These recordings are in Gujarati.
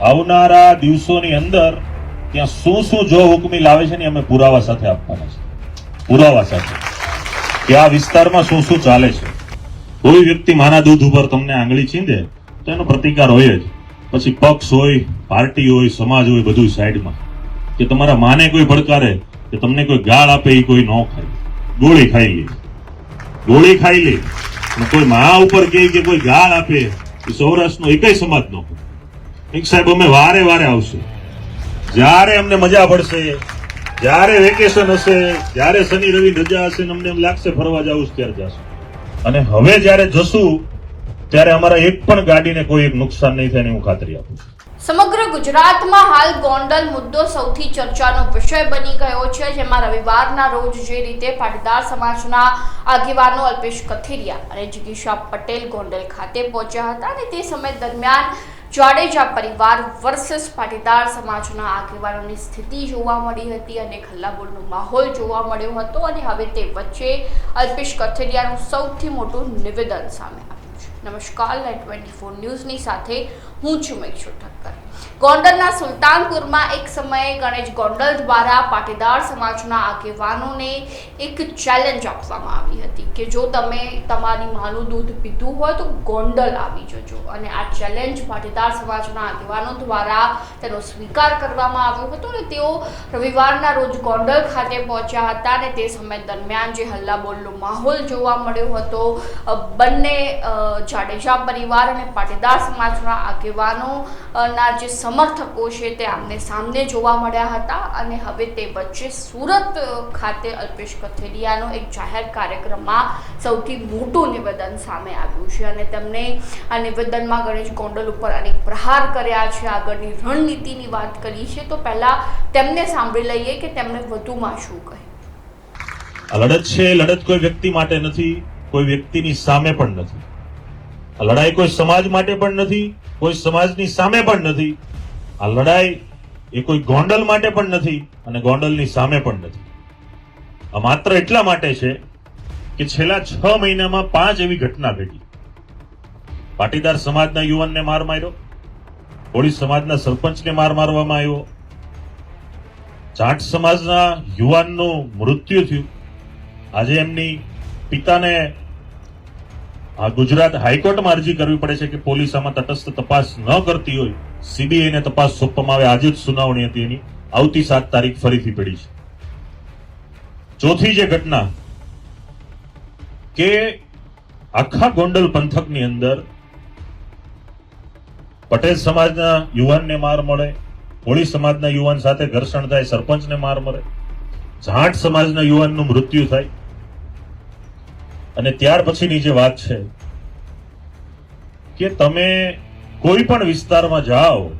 આવનારા દિવસોની અંદર ત્યાં શું શું જો હુકમી લાવે છે ને અમે પુરાવા સાથે આપવાના છે. પુરાવા સાથે. કે આ વિસ્તારમાં શું શું ચાલે છે. કોઈ વ્યક્તિ માના દૂધ ઉપર તમને આંગળી છીંદે, તો એનો પ્રતિકાર હોય જ. પછી પક્ષ હોય, પાર્ટી હોય, સમાજ હોય બધું સાઈડમાં. કે તમારા માને કોઈ ભડકારે કે તમને કોઈ ગાળ આપે એ કોઈ ન ખાય. ગોળી ખાઈ લે. ગોળી ખાઈ લે. કોઈ મા ઉપર કે કોઈ ગાળ આપે, એ સૌરાષ્ટ્રનો એકય સમાજ નો એક સાહેબ, અમે વારે વારે આવશું. જ્યારે અમને મજા પડશે, જ્યારે વેકેશન હશે, જ્યારે શનિ રવિ રજા હશે અમને એમ લાગશે ફરવા જવું ત્યારે જશું. અને હવે જ્યારે જશું, ત્યારે અમારા એક પણ ગાડીને કોઈ નુકસાન નહીં થાય હું ખાતરી આપું સમગ્ર ગુજરાતમાં હાલ ગોંડલ મુદ્દો સૌથી ચર્ચાનો વિષય બની ગયો છે, જેમાં રવિવારના રોજ જે રીતે પાટીદાર સમાજના આગેવાનો અલ્પેશ કથિરિયા અને જિગીશા પટેલ ગોંડલ ખાતે પહોંચ્યા હતા અને તે સમય દરમિયાન જાડેજા પરિવાર વર્સેસ પાટીદાર સમાજના આગેવાનોની સ્થિતિ જોવા મળી હતી અને ખલ્લાબોલનો માહોલ જોવા મળ્યો હતો અને હવે તે વચ્ચે અલ્પેશ કથેરિયાનું સૌથી મોટું નિવેદન સામે આવ્યું છે. નમસ્કાર લાઈટ ટ્વેન્ટી ફોર ન્યૂઝની સાથે હું છું મેક્ષુ ઠક્કર. ગોંડલના સુલતાનપુરમાં એક સમયે ગણેશ ગોંડલ દ્વારા પાટીદાર સમાજના આગેવાનોને એક ચેલેન્જ આપવામાં આવી હતી કે જો તમે તમારી માનું દૂધ પીધું હોય તો ગોંડલ આવી જજો. અને આ ચેલેન્જ પાટીદાર સમાજના આગેવાનો દ્વારા તેનો સ્વીકાર કરવામાં આવ્યો હતો અને તેઓ રવિવારના રોજ ગોંડલ ખાતે પહોંચ્યા હતા અને તે સમય દરમિયાન જે હલ્લાબોલનો માહોલ જોવા મળ્યો હતો બંને જાડેજા પરિવાર અને પાટીદાર સમાજના આગેવાનો ના જે સમર્થકો છે તે આમને સામને જોવા મળ્યા હતા અને હવે તે વચ્ચે સુરત ખાતે અલ્પેશ કથેરિયાનો એક જાહેર કાર્યક્રમમાં સૌથી મોટું નિવેદન સામે આવ્યું છે અને તેમણે આ નિવેદનમાં ગણેશ ગોંડલ ઉપર અનેક પ્રહાર કર્યા છે, આગળની રણનીતિની વાત કરી છે. તો પહેલા તેમને સાંભળી લઈએ કે તેમણે વધુમાં શું કહ્યું. લડત છે, લડત કોઈ વ્યક્તિ માટે નથી, કોઈ વ્યક્તિની સામે પણ નથી. આ લડાઈ કોઈ સમાજ માટે પણ નથી, કોઈ સમાજની સામે પણ નથી. આ લડાઈ એ કોઈ ગોંડલ માટે પણ નથી અને ગોંડલની સામે પણ નથી. આ માત્ર એટલા માટે છે કે છેલ્લા છ મહિનામાં પાંચ એવી ઘટના ઘટી. પાટીદાર સમાજના યુવાનને માર માર્યો કોળી સમાજના સરપંચને માર મારવામાં આવ્યો. જાટ સમાજના યુવાનનું મૃત્યુ થયું. આજે એમની પિતાને આ ગુજરાત હાઈકોર્ટમાં અરજી કરવી પડે છે કે પોલીસ આમાં તટસ્થ તપાસ ન કરતી હોય. સીબીઆઈને તપાસ સોંપવામાં આવે. આજે જ સુનાવણી હતી એની. આવતી સાત તારીખ ફરીથી પડી છે. ચોથી જે ઘટના કે આખા ગોંડલ પંથકની અંદર પટેલ સમાજના યુવાનને માર મળે કોળી સમાજના યુવાન સાથે ઘર્ષણ થાય, સરપંચને માર મળે જાટ સમાજના યુવાનનું મૃત્યુ થાય અને ત્યાર પછીની જે વાત છે, કે તમે કોઈ પણ વિસ્તારમાં જાઓ,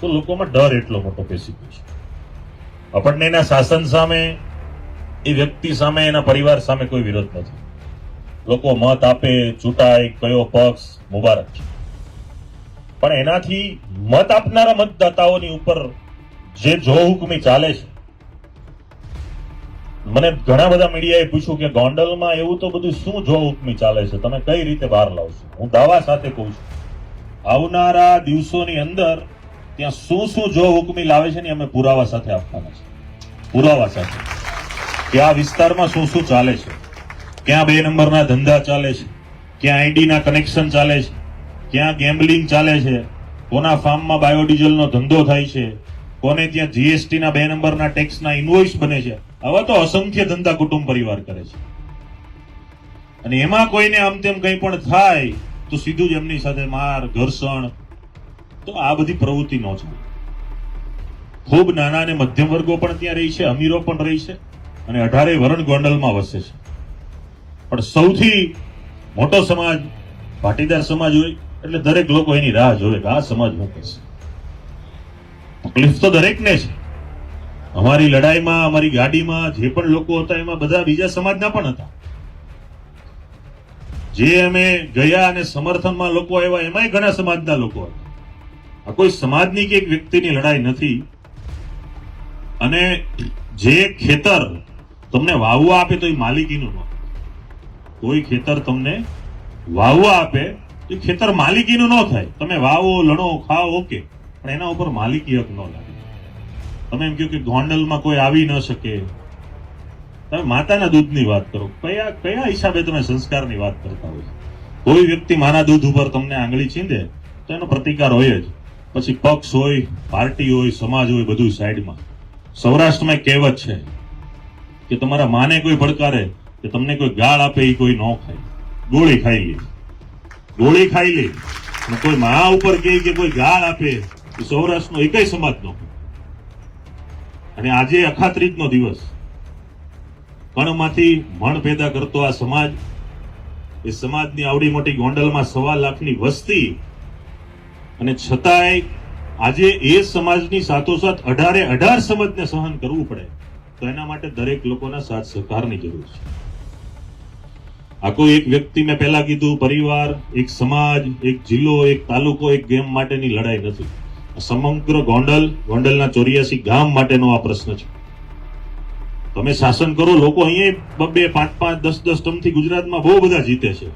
તો લોકોમાં ડર એટલો મોટો બેસી ગયો છે. આપણને એના શાસન સામે, એ વ્યક્તિ સામે, એના પરિવાર સામે કોઈ વિરોધ નથી. લોકો મત આપે, ચૂંટાય, કયો પક્ષ, મુબારક છે. પણ એનાથી મત આપનારા મતદાતાઓની ઉપર જે જો હુકમી ચાલે છે મને ઘણા બધા મીડિયાએ પૂછ્યું કે ગોંડલમાં એવું તો બધું શું જો ઉપમી ચાલે છે? તમે કઈ રીતે બહાર લાવશો? હું દાવા સાથે કહું છું. આવનારા દિવસોની અંદર ત્યાં શું શું જો હુકમી લાવે છે ને અમે પુરાવા સાથે આપવાના છે પુરાવા સાથે. કે આ વિસ્તારમાં શું શું ચાલે છે? ક્યાં બે નંબરના ધંધા ચાલે છે? ક્યાં આઈડીના કનેક્શન ચાલે છે? ક્યાં ગેમ્બલિંગ ચાલે છે? કોના ફાર્મમાં બાયોડીઝલનો ધંધો થાય છે? કોને ત્યાં જીએસટીના બે નંબરના ટેક્સના ઇન્વોઇસ બને છે? આવા તો અસંખ્ય ધંધા કુટુંબ પરિવાર કરે છે. અને એમાં કોઈને આમ તેમ કંઈ પણ થાય, તો સીધું જ એમની સાથે માર, ઘર્ષણ, તો આ બધી પ્રવૃત્તિ ન છે. ખૂબ નાના અને મધ્યમ વર્ગો પણ ત્યાં રહી છે, અમીરો પણ રહી છે, અને અઢારે વરણ ગોંડલમાં વસે છે. પણ સૌથી મોટો સમાજ પાટીદાર સમાજ હોય, એટલે દરેક લોકો એની રાહ જોવે કે આ સમાજ શું કરશે તકલીફ તો દરેકને છે. અમારી લડાઈમાં, અમારી ગાડીમાં, જે પણ લોકો હતા, એમાં બધા બીજા સમાજના પણ હતા. જે અમે ગયા અને સમર્થનમાં લોકો આવ્યા, એમાંય ઘણા સમાજના લોકો હતા. આ કોઈ સમાજની કે એક વ્યક્તિની લડાઈ નથી. અને જે ખેતર તમને વાવવા આપે તો એ માલિકીનું ન કોઈ ખેતર તમને વાવવા આપે તો ખેતર માલિકીનું ન થાય. તમે વાવો, લણો, ખાઓ, ઓકે. પણ એના ઉપર માલિકી હક ન લાગે. તમે એમ કહ્યું કે ગોંડલમાં કોઈ આવી ન શકે. તમે માતાના દૂધની વાત કરો. કયા કયા હિસાબે તમે સંસ્કારની વાત કરતા હોય? કોઈ વ્યક્તિ માના દૂધ ઉપર તમને આંગળી છીંદે તો એનો પ્રતિકાર હોય જ. પછી પક્ષ હોય, પાર્ટી હોય, સમાજ હોય, બધું સાઈડમાં. સૌરાષ્ટ્રમાં કહેવત છે કે તમારા માને કોઈ પડકારે કે તમને કોઈ ગાળ આપે એ કોઈ ન ખાય. ગોળી ખાઈ લે. ગોળી ખાઈ લે. કોઈ મા ઉપર કહે કે કોઈ ગાળ આપે એ સૌરાષ્ટ્રનો એકય સમાજ નો અને આજે અખાત્રીજનો દિવસ. કણમાંથી મણ પેદા કરતો આ સમાજ, એ સમાજની આવડી મોટી ગોંડલમાં સવા લાખની વસ્તી અને છતાંય આજે એ સમાજની સાથોસાથ અઢારે અઢાર સમાજને સહન કરવું પડે, તો એના માટે દરેક લોકોના સાથ સહકારની જરૂર છે. આ કોઈ એક વ્યક્તિ મેં પહેલા કીધું, પરિવાર, એક સમાજ, એક જિલ્લો, એક તાલુકો, એક ગેમ માટેની લડાઈ નથી. સમગ્ર ગોંડલ, ગોંડલના ચોર્યાસી ગામ માટેનો આ પ્રશ્ન છે. તમે શાસન કરો, લોકો અહીંયા બબે પાંચ પાંચ દસ દસ ટમથી ગુજરાતમાં બહુ બધા જીતે છે.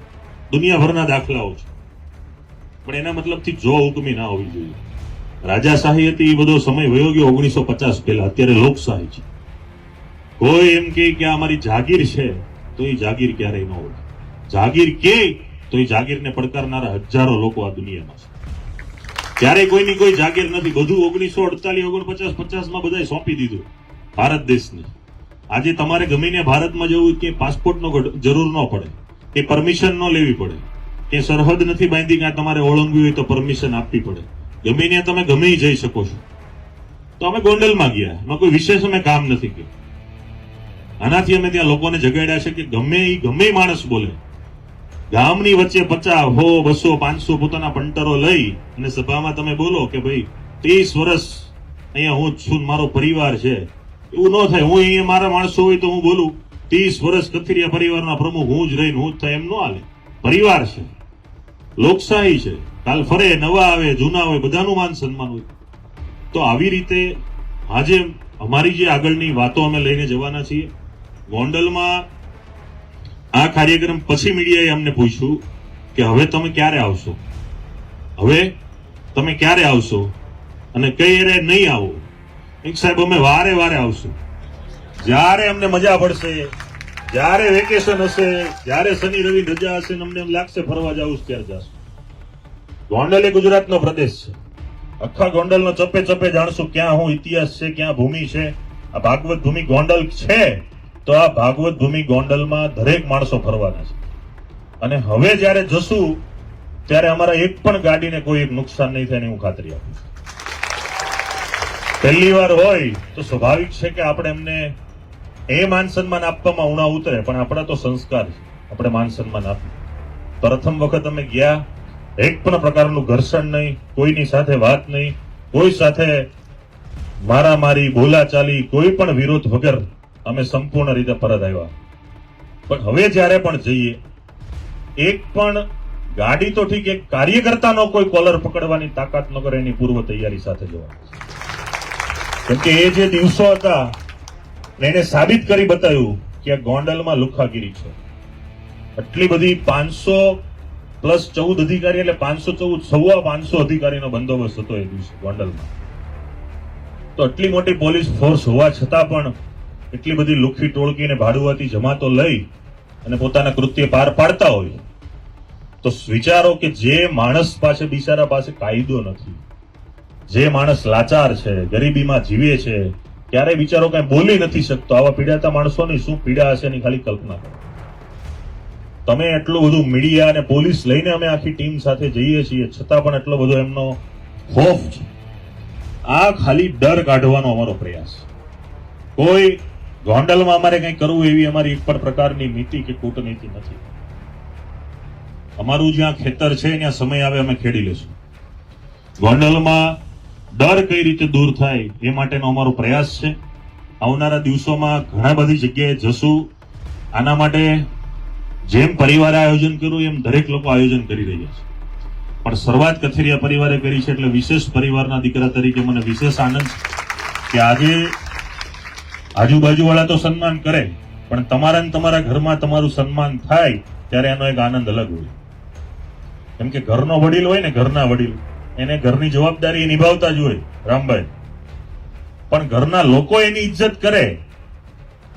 દુનિયાભરના દાખલાઓ છે. પણ એના મતલબથી જો હુકમી ના હોવી જોઈએ. રાજાશાહી હતી, એ બધો સમય વયો ગયો ઓગણીસો પચાસ પહેલા. અત્યારે લોકશાહી છે. કોઈ એમ કે આ અમારી જાગીર છે, તો એ જાગીર ક્યારેય ન હોય. જાગીર કે તો એ જાગીરને પડકારનારા હજારો લોકો આ દુનિયામાં છે. ક્યારેય કોઈની કોઈ જાગીર નથી. બધું ઓગણીસો અડતાલીસ, ઓગણપચાસ, પચાસમાં બધાએ સોંપી દીધું. ભારત દેશને. આજે તમારે ગમીને ભારતમાં જવું કે પાસપોર્ટનો જરૂર ન પડે. કે પરમિશન ન લેવી પડે. કે સરહદ નથી બાંધી કે તમારે ઓળંગવી હોય તો પરમિશન આપવી પડે. ગમીને તમે ગમે જઈ શકો છો. તો અમે ગોંડલમાં ગયા. એમાં કોઈ વિશેષ અમે કામ નથી કર્યું. આનાથી અમે ત્યાં લોકોને જગાડ્યા છે કે ગમે એ ગમે માણસ બોલે. ગામની વચ્ચે પચાસ હો, બસો, પાંચસો પોતાના પંટરો લઈ અને સભામાં તમે બોલો કે ભાઈ, ત્રીસ વર્ષ અહીંયા હું છું મારો પરિવાર છે. એવું ન થાય. હું અહીંયા મારા માણસો હોય તો હું બોલું, ત્રીસ વર્ષ કથિરિયા પરિવારના પ્રમુખ, હું જ રહીને, હું જ થાય એમ ન હાલે. પરિવાર છે. લોકશાહી છે. કાલ ફરે, નવા આવે, જૂના હોય, બધાનું માન સન્માન હોય. તો આવી રીતે આજે અમારી જે આગળની વાતો અમે લઈને જવાના છીએ. ગોંડલમાં આ કાર્યક્રમ પછી મીડિયાએ અમને પૂછ્યું કે હવે તમે ક્યારે આવશો? હવે તમે ક્યારે આવશો? અને કઈ એરે નહીં આવો? એક સાહેબ, અમે વારે વારે આવશું. જ્યારે અમને મજા પડશે, જ્યારે વેકેશન હશે, જ્યારે શનિ રવિ રજા હશે અમને એમ લાગશે ફરવા જવું ત્યારે જશું. ગોંડલ એ ગુજરાતનો પ્રદેશ છે. આખા ગોંડલનો ચપે ચપે જાણશું ક્યાં હું ઇતિહાસ છે, ક્યાં ભૂમિ છે. આ ભાગવત ભૂમિ ગોંડલ છે. તો આ ભાગવત ભૂમિ ગોંડલમાં દરેક માણસો ફરવાના છે. અને હવે જ્યારે જશું, ત્યારે અમારા એક પણ ગાડીને કોઈ નુકસાન નહીં થાય એની હું ખાતરી આપું પહેલી વાર હોય તો સ્વાભાવિક છે કે આપણે એમને એ માન સન્માન આપવામાં ઉણા ઉતરે, પણ આપણા તો સંસ્કાર છે. આપણે માન સન્માન આપ્યું પ્રથમ વખત અમે ગયા, એક પણ પ્રકારનું ઘર્ષણ નહીં, કોઈની સાથે વાત નહીં, કોઈ સાથે મારામારી, બોલાચાલી, કોઈ પણ વિરોધ વગર અમે સંપૂર્ણ રીતે પરત આવ્યા. પણ હવે જ્યારે પણ જઈએ, એક પણ ગાડી તો ઠીક, એક કાર્યકર્તાનો કોઈ કોલર પકડવાની તાકાત ન કરે એની પૂર્વ તૈયારી સાથે જવાનું કેમ કે એ જે દિવસો હતા એને સાબિત કરી બતાવ્યું કે આ ગોંડલમાં લુખાગીરી છે. આટલી બધી પાંચસો પ્લસ ચૌદ અધિકારી, એટલે પાંચસો ચૌદ સવા પાંચસો અધિકારીનો બંદોબસ્ત હતો એ દિવસે ગોંડલમાં. તો આટલી મોટી પોલીસ ફોર્સ હોવા છતાં પણ એટલી બધી લુખી ટોળકીને ભાડુઆતી જમાતો લઈ અને પોતાના કૃત્ય પાર પાડતા હોય. તો વિચારો કે જે માણસ પાસે બિચારા પાસે કાયદો નથી, જે માણસ લાચાર છે, ગરીબીમાં જીવે છે ક્યારે બિચારો કઈ બોલી નથી શકતો. આવા પીડાતા માણસોની શું પીડા હશે એની ખાલી કલ્પના કરો. તમે એટલું બધું મીડિયા અને પોલીસ લઈને અમે આખી ટીમ સાથે જઈએ છીએ, છતાં પણ એટલો બધો એમનો ખોફ છે. આ ખાલી ડર કાઢવાનો અમારો પ્રયાસ કોઈ ગોંડલમાં અમારે કંઈ કરવું એવી અમારી એક પણ પ્રકારની નીતિ કે કૂટનીતિ નથી. અમારું જ્યાં ખેતર છે, ત્યાં સમય આવે અમે ખેડી લેશું ગોંડલમાં ડર કઈ રીતે દૂર થાય એ માટેનો અમારો પ્રયાસ છે. આવનારા દિવસોમાં ઘણા બધી જગ્યાએ જશું. આના માટે જેમ પરિવારે આયોજન કર્યું, એમ દરેક લોકો આયોજન કરી રહ્યા છે. પણ શરૂઆત કથેરિયા પરિવારે કરી છે, એટલે વિશેષ પરિવારના દીકરા તરીકે મને વિશેષ આનંદ કે આજે આજુબાજુ વાળા તો સન્માન કરે, પણ તમારા ને તમારા ઘરમાં તમારું સન્માન થાય, ત્યારે એનો એક આનંદ અલગ હોય. કેમ કે ઘરનો વડીલ હોય ને ઘરના વડીલ, એને ઘરની જવાબદારી નિભાવતા જ હોય, રામભાઈ. પણ ઘરના લોકો એની ઇજ્જત કરે,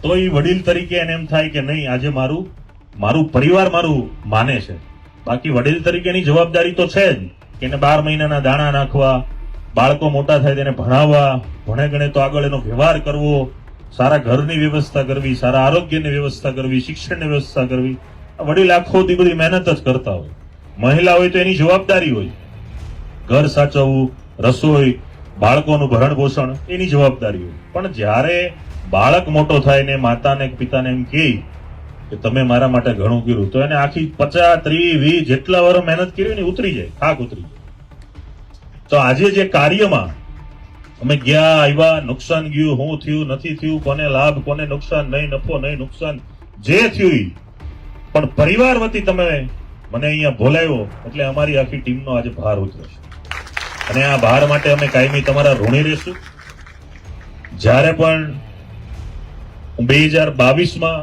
તો એ વડીલ તરીકે એને એમ થાય કે નહીં, આજે મારું મારું પરિવાર મારું માને છે. બાકી વડીલ તરીકેની જવાબદારી તો છે જ, કે એને બાર મહિનાના દાણા નાખવા, બાળકો મોટા થાય તેને ભણાવવા, ભણે ગણે તો આગળ એનો વ્યવહાર કરવો સારા ઘરની વ્યવસ્થા કરવી, સારા આરોગ્યની વ્યવસ્થા કરવી, શિક્ષણની વ્યવસ્થા કરવી. વડીલ આખો દી મહેનત જ કરતા હોય. મહિલા હોય તો એની જવાબદારી હોય. ઘર સાચવવું, રસોઈ, બાળકોનું ભરણ પોષણ, એની જવાબદારી હોય. પણ જ્યારે બાળક મોટો થાય ને માતાને પિતાને એમ કહે કે તમે મારા માટે ઘણું કર્યું, તો એને આખી પચાસ ત્રીસ, વીસ જેટલા વર્ષ મહેનત કરી ને ઉતરી જાય, થાક ઉતરી જાય. તો આજે જે કાર્યમાં અમે ગયા આવ્યા નુકસાન ગયું શું થયું, નથી થયું, કોને લાભ, કોને નુકસાન, નહીં નફો, નહીં નુકસાન, જે થયું. પણ પરિવાર વતી તમે મને અહીંયા બોલાવ્યો, એટલે અમારી આખી ટીમનો આજે ભાર ઉતરશે અને આ ભાર માટે અમે કાયમી તમારા ઋણી રહેશું જ્યારે પણ બે હજાર બાવીસમાં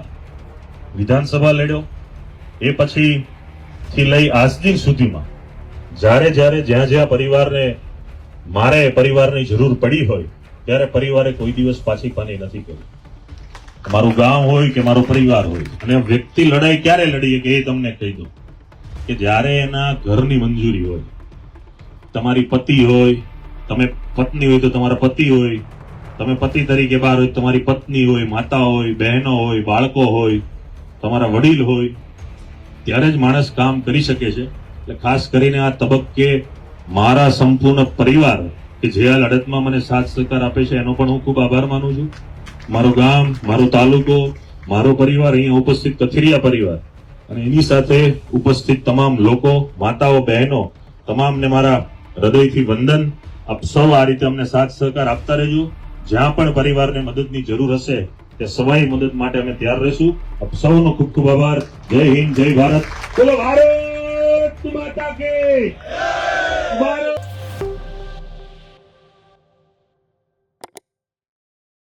વિધાનસભા લડ્યો, એ પછી થી લઈ આજ સુધીમાં, જ્યારે જ્યારે જ્યાં જ્યાં પરિવારને મારે પરિવારની જરૂર પડી હોય, ત્યારે પરિવારે કોઈ દિવસ પાછી પાની નથી કરી. મારું ગામ હોય કે મારો પરિવાર હોય, અને વ્યક્તિ લડાઈ ક્યારે લડીએ કે એ તમને કહી દઉં. કે જ્યારે એના ઘરની મંજૂરી હોય, તમારી પતિ હોય, તમે પત્ની હોય તો તમારા પતિ હોય, તમે પતિ તરીકે બહાર હોય તમારી પત્ની હોય, માતા હોય, બહેનો હોય, બાળકો હોય, તમારા વડીલ હોય, ત્યારે જ માણસ કામ કરી શકે છે. એટલે ખાસ કરીને આ તબક્કે મારા સંપૂર્ણ પરિવાર કે જે આ લડતમાં મને સાથ સહકાર આપે છે, એનો પણ હું ખૂબ આભાર માનું છું. મારું ગામ, મારો તાલુકો, મારો પરિવાર અહીંયા ઉપસ્થિત, કથિરિયા પરિવાર અને એની સાથે ઉપસ્થિત તમામ લોકો, માતાઓ, બહેનો, તમામને મારા હૃદયથી વંદન. આપ સૌ આ રીતે અમને સાથ સહકાર આપતા રહેજો. જ્યાં પણ પરિવારને મદદની જરૂર હશે, તે સવાઈ મદદ માટે અમે તૈયાર રહીશું. આપ સૌનો ખૂબ ખૂબ આભાર. જય હિન્દ, જય ભારત. બોલો, ભારત! માતા કે ભારત